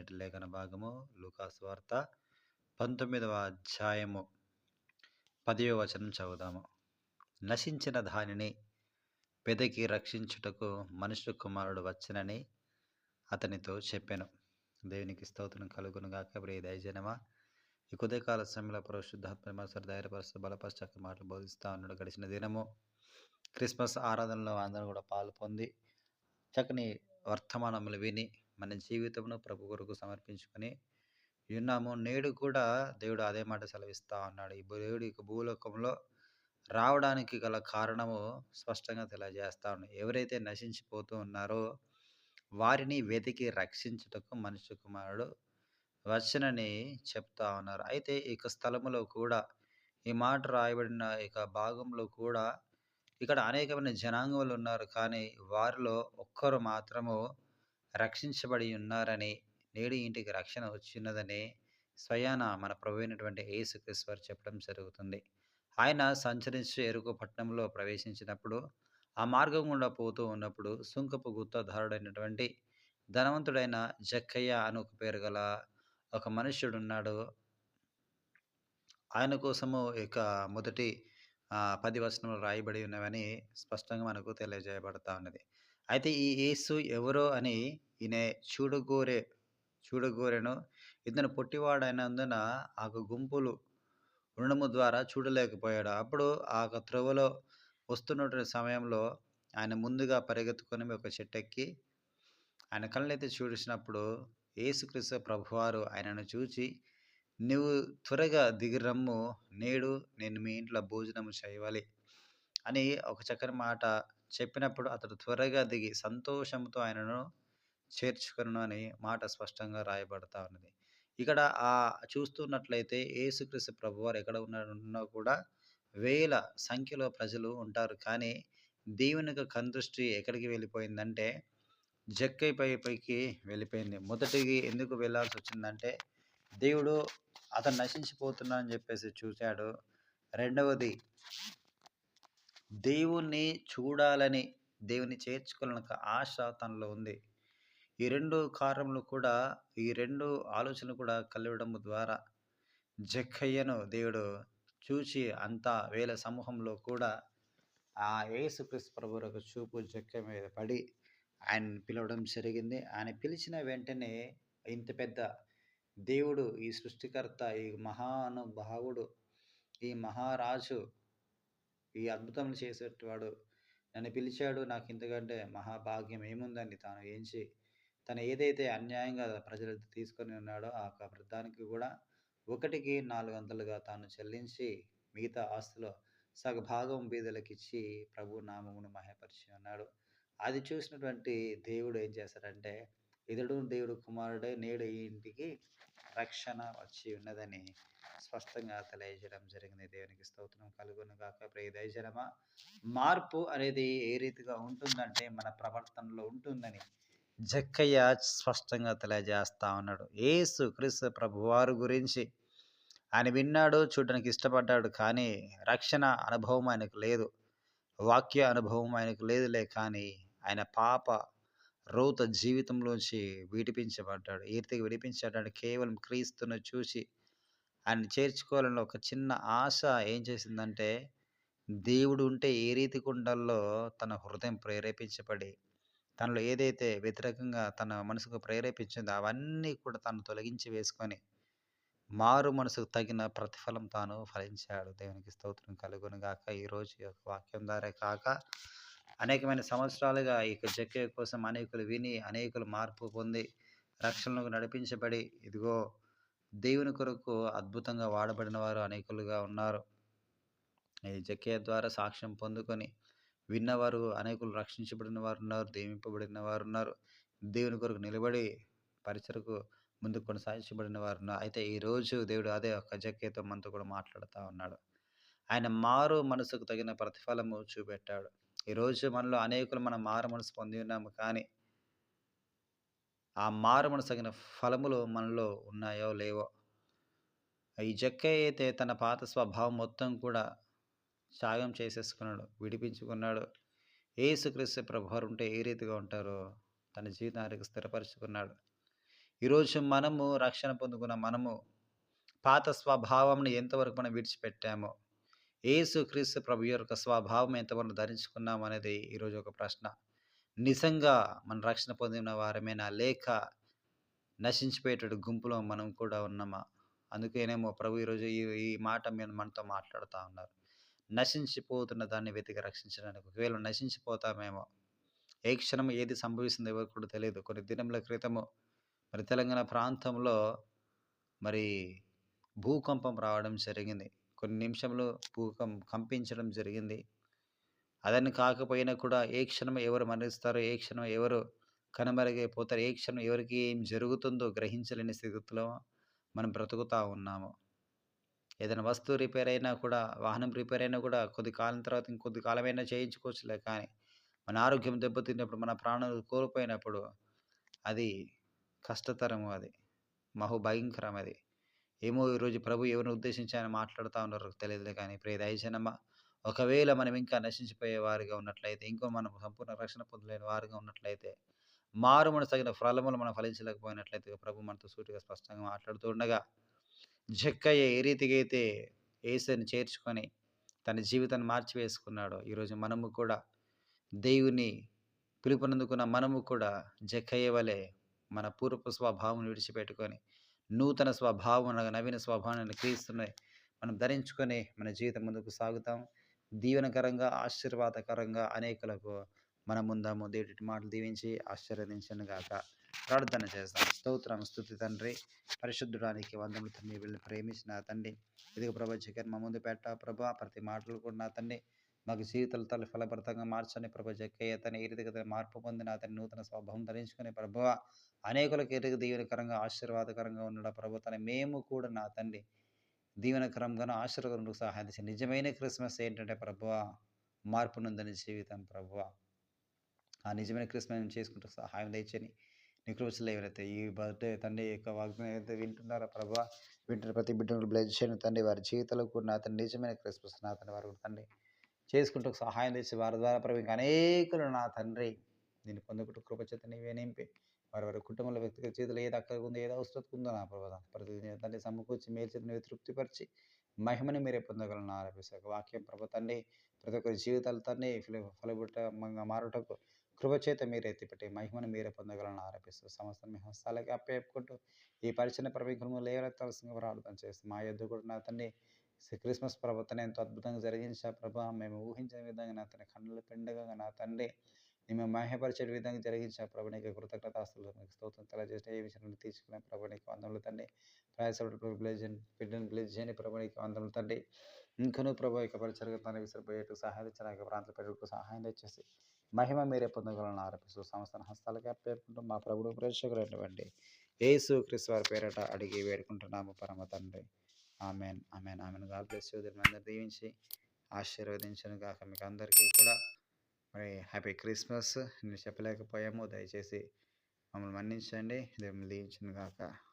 నేటి లేఖన భాగము లూకాస్ వార్త పంతొమ్మిదవ అధ్యాయము పదివ వచనం చదువుదాము. నశించిన దానిని పెదకి రక్షించుటకు మనుష్య కుమారుడు వచ్చనని అతనితో చెప్పాను. దేవునికి స్తోత్రం కలుగును గాక ప్రియ దయజనమా ఈ కుదయకాల సమయంలో పరిశుద్ధాత్మ మనసు ధైర్యపరుస్తూ బలపరచక మాటలు బోధిస్తూ ఉన్నాడు. గడిచిన దినము క్రిస్మస్ ఆరాధనలో అందరూ కూడా పాలు పొంది చక్కని వర్తమానములు విని మన జీవితమును ప్రభు కొరకు సమర్పించుకొని ఉన్నాము. నేడు కూడా దేవుడు అదే మాట సెలవిస్తా ఉన్నాడు. ఈ దేవుడు ఇక భూలోకంలో రావడానికి గల కారణము స్పష్టంగా తెలియజేస్తా ఉన్నాడు ఎవరైతే నశించిపోతూ ఉన్నారో వారిని వెతికి రక్షించుటకు మనుష్య కుమారుడు వచ్చనని చెప్తా ఉన్నారు. అయితే ఇక స్థలములో కూడా ఈ మాట రాయబడిన ఇక భాగంలో కూడా ఇక్కడ అనేకమైన జనాంగములు ఉన్నారు. కానీ వారిలో ఒక్కరు మాత్రము రక్షించబడి ఉన్నారని నేడు ఇంటికి రక్షణ వచ్చిన్నదని స్వయాన మన ప్రభు అయినటువంటి ఏసుక్రీశ్వర్ చెప్పడం జరుగుతుంది. ఆయన సంచరించే ఎరుకు పట్టణంలో ప్రవేశించినప్పుడు ఆ మార్గం గుండా పోతూ ఉన్నప్పుడు సుంకపు గుత్తధారుడైనటువంటి ధనవంతుడైన జక్కయ్య అని ఒక పేరు గల ఒక మనుష్యుడున్నాడు ఆయన కోసము ఇక మొదటి పది వచనంలో రాయబడి ఉన్నవని స్పష్టంగా మనకు తెలియజేయబడతా ఉన్నది. అయితే ఈ యేసు ఎవరో అని ఈయన చూడగోరే చూడగోరెను. ఇతను పొట్టివాడైనందున ఆ గుంపులు ఉండడము ద్వారా చూడలేకపోయాడు. అప్పుడు ఆ త్రోవలో వస్తున్నటువంటి సమయంలో ఆయన ముందుగా పరిగెత్తుకొని ఒక చెట్టెక్కి ఆయన కళ్ళైతే చూసినప్పుడు యేసుక్రీస్తు ప్రభువారు ఆయనను చూచి నువ్వు త్వరగా దిగిరమ్ము నేడు నేను మీ ఇంట్లో భోజనం చేయవాలి అని ఒక చక్కని మాట చెప్పినప్పుడు అతడు త్వరగా దిగి సంతోషంతో ఆయనను చేర్చుకును అని మాట స్పష్టంగా రాయబడతా ఉన్నది. ఇక్కడ ఆ చూస్తున్నట్లయితే యేసుక్రీస్తు ప్రభువారు ఎక్కడ ఉన్నా కూడా వేల సంఖ్యలో ప్రజలు ఉంటారు. కానీ దేవునికి కందృష్టి ఎక్కడికి వెళ్ళిపోయిందంటే జక్కై పై పైకి వెళ్ళిపోయింది. మొదటికి ఎందుకు వెళ్ళాల్సి వచ్చిందంటే దేవుడు అతను నశించిపోతున్నా అని చెప్పేసి చూశాడు. రెండవది దేవుణ్ణి చూడాలని దేవుని చేర్చుకోవాలని ఆశ తనలో ఉంది. ఈ రెండు కారణములు కూడా ఈ రెండు ఆలోచనలు కూడా కలవడం ద్వారా జక్కయ్యను దేవుడు చూచి అంతా వేల సమూహంలో కూడా ఆ యేసుక్రీస్తు ప్రభు ఒక చూపు జక్క మీద పడి ఆయన పిలవడం జరిగింది. ఆయన పిలిచిన వెంటనే ఇంత పెద్ద దేవుడు ఈ సృష్టికర్త ఈ మహానుభావుడు ఈ మహారాజు ఈ అద్భుతములు చేసేటవాడు నన్ను పిలిచాడు. నాకు ఇంతకంటే మహాభాగ్యం ఏముందని తాను ఏంచి తను ఏదైతే అన్యాయంగా ప్రజలు తీసుకొని ఉన్నాడో ఆ వృద్ధానికి కూడా ఒకటికి నాలుగు వందలుగా తాను చెల్లించి మిగతా ఆస్తిలో సగభాగం బీదలకు ఇచ్చి ప్రభు నామమును మహపరిచి ఉన్నాడు. అది చూసినటువంటి దేవుడు ఏం చేశాడంటే ఇతడు దేవుడు కుమారుడే నేడు ఈ ఇంటికి రక్షణ వచ్చి ఉన్నదని స్పష్టంగా తెలియజేయడం జరిగింది. దేవునికి స్తోత్రం కలుగును కాక ప్రియ మార్పు అనేది ఏ రీతిగా ఉంటుందంటే మన ప్రవర్తనలో ఉంటుందని జక్కయ్య స్పష్టంగా తెలియజేస్తా ఉన్నాడు. ఏసు క్రీస్తు ప్రభువారు గురించి ఆయన విన్నాడు చూడడానికి ఇష్టపడ్డాడు కానీ రక్షణ అనుభవం ఆయనకు లేదు. వాక్య అనుభవం ఆయనకు లేదులే కానీ ఆయన పాప రూత జీవితంలోంచి విడిపించబడ్డాడు. ఈ విడిపించబడ్డాడు. కేవలం క్రీస్తును చూసి ఆయన చేర్చుకోవాలని ఒక చిన్న ఆశ ఏం చేసిందంటే దేవుడు ఉంటే ఏ రీతి కుండల్లో తన హృదయం ప్రేరేపించబడి తనలో ఏదైతే వ్యతిరేకంగా తన మనసుకు ప్రేరేపించిందో అవన్నీ కూడా తను తొలగించి వేసుకొని మారు మనసుకు తగిన ప్రతిఫలం తాను ఫలించాడు. దేవునికి స్తోత్రం కలుగును గాక. ఈరోజు యొక్క వాక్యం ద్వారా కాక అనేకమైన సంవత్సరాలుగా ఈ జక్కే కోసం అనేకులు విని అనేకులు మార్పు పొంది రక్షణకు నడిపించబడి ఇదిగో దేవుని కొరకు అద్భుతంగా వాడబడిన వారు అనేకులుగా ఉన్నారు. ఈ జక్కే ద్వారా సాక్ష్యం పొందుకొని విన్నవారు అనేకులు రక్షించబడిన వారు ఉన్నారు దీవింపబడిన వారు ఉన్నారు. దేవుని కొరకు నిలబడి పరిచరకు ముందు కొనసాగించబడిన వారు ఉన్నారు. అయితే ఈరోజు దేవుడు అదే ఒక జక్కేతో మనతో కూడా మాట్లాడుతూ ఉన్నాడు. ఆయన మారు మనసుకు తగిన ప్రతిఫలము చూపెట్టాడు. ఈరోజు మనలో అనేకులు మనం మారు మనసు పొంది ఉన్నాము కానీ ఆ మారు మనసు ఫలములు మనలో ఉన్నాయో లేవో? ఈ జక్క అయితే తన పాత స్వభావం మొత్తం కూడా త్యాగం చేసేసుకున్నాడు విడిపించుకున్నాడు. ఏసుక్రీస్తు ప్రభువారు ఉంటే ఏ రీతిగా ఉంటారో తన జీవితానికి స్థిరపరుచుకున్నాడు. ఈరోజు మనము రక్షణ పొందుకున్న మనము పాత స్వభావంని ఎంతవరకు మనం విడిచిపెట్టామో ఏసుక్రీస్తు ప్రభు యొక్క స్వభావం ఎంతవరకు ధరించుకున్నాం అనేది ఈరోజు ఒక ప్రశ్న. నిజంగా మన రక్షణ పొందిన వారమేనా? లేక నశించిపోయేటటువంటి గుంపులో మనం కూడా ఉన్నామా? అందుకేనేమో ప్రభు ఈరోజు ఈ ఈ మాట మీద మనతో మాట్లాడుతూ ఉన్నారు. నశించిపోతున్న దాన్ని వెతికి రక్షించడానికి. ఒకవేళ నశించిపోతామేమో ఏ క్షణం ఏది సంభవిస్తుందో ఎవరు కూడా తెలియదు. కొన్ని దినముల క్రితము మరి తెలంగాణ ప్రాంతంలో మరి భూకంపం రావడం జరిగింది. కొన్ని నిమిషంలో భూకం కంపించడం జరిగింది. అదని కాకపోయినా కూడా ఏ క్షణం ఎవరు మరణిస్తారో ఏ క్షణం ఎవరు కనుమరుగైపోతారు ఏ క్షణం ఎవరికి ఏం జరుగుతుందో గ్రహించలేని స్థితిలో మనం బ్రతుకుతూ ఉన్నాము. ఏదైనా వస్తువు రిపేర్ అయినా కూడా వాహనం రిపేర్ అయినా కూడా కొద్ది కాలం తర్వాత ఇంకొద్ది కాలమైనా చేయించుకోవచ్చులే కానీ మన ఆరోగ్యం దెబ్బతిన్నప్పుడు మన ప్రాణాలు కోల్పోయినప్పుడు అది కష్టతరము అది. మహుభయంకరం అది. ఏమో ఈరోజు ప్రభు ఎవరిని ఉద్దేశించి ఆయన మాట్లాడుతూ ఉన్నారో తెలియదు కానీ ప్రియ దయచనమ్మ ఒకవేళ మనం ఇంకా నశించిపోయే వారిగా ఉన్నట్లయితే ఇంకో మనం సంపూర్ణ రక్షణ పొందలేని వారిగా ఉన్నట్లయితే మారు మనసు తగిన ఫలములు మనం ఫలించలేకపోయినట్లయితే ప్రభు మనతో సూటిగా స్పష్టంగా మాట్లాడుతూ ఉండగా జక్కయ్య ఏ రీతిగా అయితే ఏసుని చేర్చుకొని తన జీవితాన్ని మార్చివేసుకున్నాడో ఈరోజు మనము కూడా దేవుని పిలుపునందుకున్న మనము కూడా జక్కయ్య వలె మన పూర్వపు స్వభావం విడిచిపెట్టుకొని నూతన స్వభావం అనగా నవీన స్వభావాన్ని క్రీస్తుని మనం ధరించుకొని మన జీవితం ముందుకు సాగుతాం. దీవెనకరంగా ఆశీర్వాదకరంగా అనేకులకు మన ముందాము దేవుడి మాటలు దీవించి ఆశీర్వదించను గాక. ప్రార్థన చేస్తాం. స్తోత్రం స్థుతి తండ్రి. పరిశుద్ధుడానికి వందములు తండ్రి. వీళ్ళని ప్రేమించిన తండ్రి. ఇదిగో ప్రభా జగన్ మా ముందు పెట్ట ప్రభా ప్రతి మాటలు కూడా నా తండ్రి. మాకు జీవితాలు తల్లి ఫలప్రదంగా మార్చని ప్రభు జక్కయ్య. తన ఈ రీతిగా మార్పు పొందిన అతని నూతన స్వభావం ధరించుకునే ప్రభువ అనేకులకు ఎరుగు దీవెనకరంగా ఆశీర్వాదకరంగా ఉన్నాడు ప్రభు తన మేము కూడా నా తండ్రి. దీవెనకరంగాను ఆశీర్వాదం సహాయం చేసి నిజమైన క్రిస్మస్ ఏంటంటే ప్రభువ మార్పునందని జీవితం ప్రభువ. ఆ నిజమైన క్రిస్మస్ చేసుకుంటూ సహాయం తెచ్చని నీ ఎవరైతే ఈ బర్త్డే తండ్రి యొక్క వాగ్దానం ఏదైతే వింటున్నారో ప్రభా వింటున్న ప్రతి బిడ్డను బ్లెజ్ చేయను తండ్రి. వారి జీవితంలో కూడా నా తండ్రి నిజమైన క్రిస్మస్ నా తండ్రి వారు కూడా తండ్రి. చేసుకుంటూ సహాయం చేసి వారి ద్వారా ప్రభు ఇంకా అనేకులు నా తండ్రి. నేను పొందుకుంటూ కృపచేత నీవే నింపి. వారి వారి కుటుంబంలో వ్యక్తిగత చేతులు ఏది అక్కడికి ఉందో ఏదో అవసరం ఉందో నా ప్రభావ. ప్రతి తండ్రి సమకూర్చి మేలు నీవు తృప్తిపరిచి మహిమని మీరే పొందగలను ఆరోపిస్తారు వాక్యం ప్రభు తండ్రి ప్రతి ఒక్కరి జీవితాలు తండ్రి ఫలబుట్టంగా మారుటకు కృపచేత మీరే ఎత్తిపెట్టి మహిమను మీరే పొందగలను ఆరోపిస్తూ సమస్త మీ హస్తాలకి అప్పేపుకుంటూ ఈ పరిచయ ప్రభు లేవనెత్తాల్సిందిగా ప్రార్థన చేస్తూ మా యొద్ కూడా నా తండ్రి క్రిస్మస్ ప్రభుత్వం ఎంతో అద్భుతంగా జరిగించా ప్రభా మేము ఊహించిన విధంగా నా తన కన్నుల పెండగా నా తండ్రి మేము మహిమపరిచే విధంగా జరిగించిన ప్రభునికి కృతజ్ఞత ఆస్తులు మీకు స్తోత్రం తెలియజేసిన ఏ విషయాన్ని తీసుకునే ప్రభునికి వందములు తండ్రి. ప్రయాసపడి బ్లేజ్ బిడ్డను బ్లేజ్ చేయని ప్రభునికి వందములు తండ్రి. ఇంకనూ ప్రభు యొక్క పరిచర్గతాన్ని విసిరిపోయేట్టు సహాయం ప్రాంతాల పెరుగుకు సహాయం తెచ్చేసి మహిమ మీరే పొందగలను ఆరోపిస్తూ సంస్థను హస్తాలకి పేర్కొంటూ మా ప్రభుడు ప్రేక్షకులైనటువంటి ఏసు క్రిస్ వారి పేరట అడిగి వేడుకుంటున్నాము పరమ తండ్రి. ఆమెన్ ఆమెన్ ఆమెను. గాడ్ బ్లెస్ అందరు దీవించి ఆశీర్వదించను కాక మీకు అందరికీ కూడా మరి హ్యాపీ క్రిస్మస్. నేను చెప్పలేకపోయాము. దయచేసి మమ్మల్ని మన్నించండి. దేవుని దీవించను కాక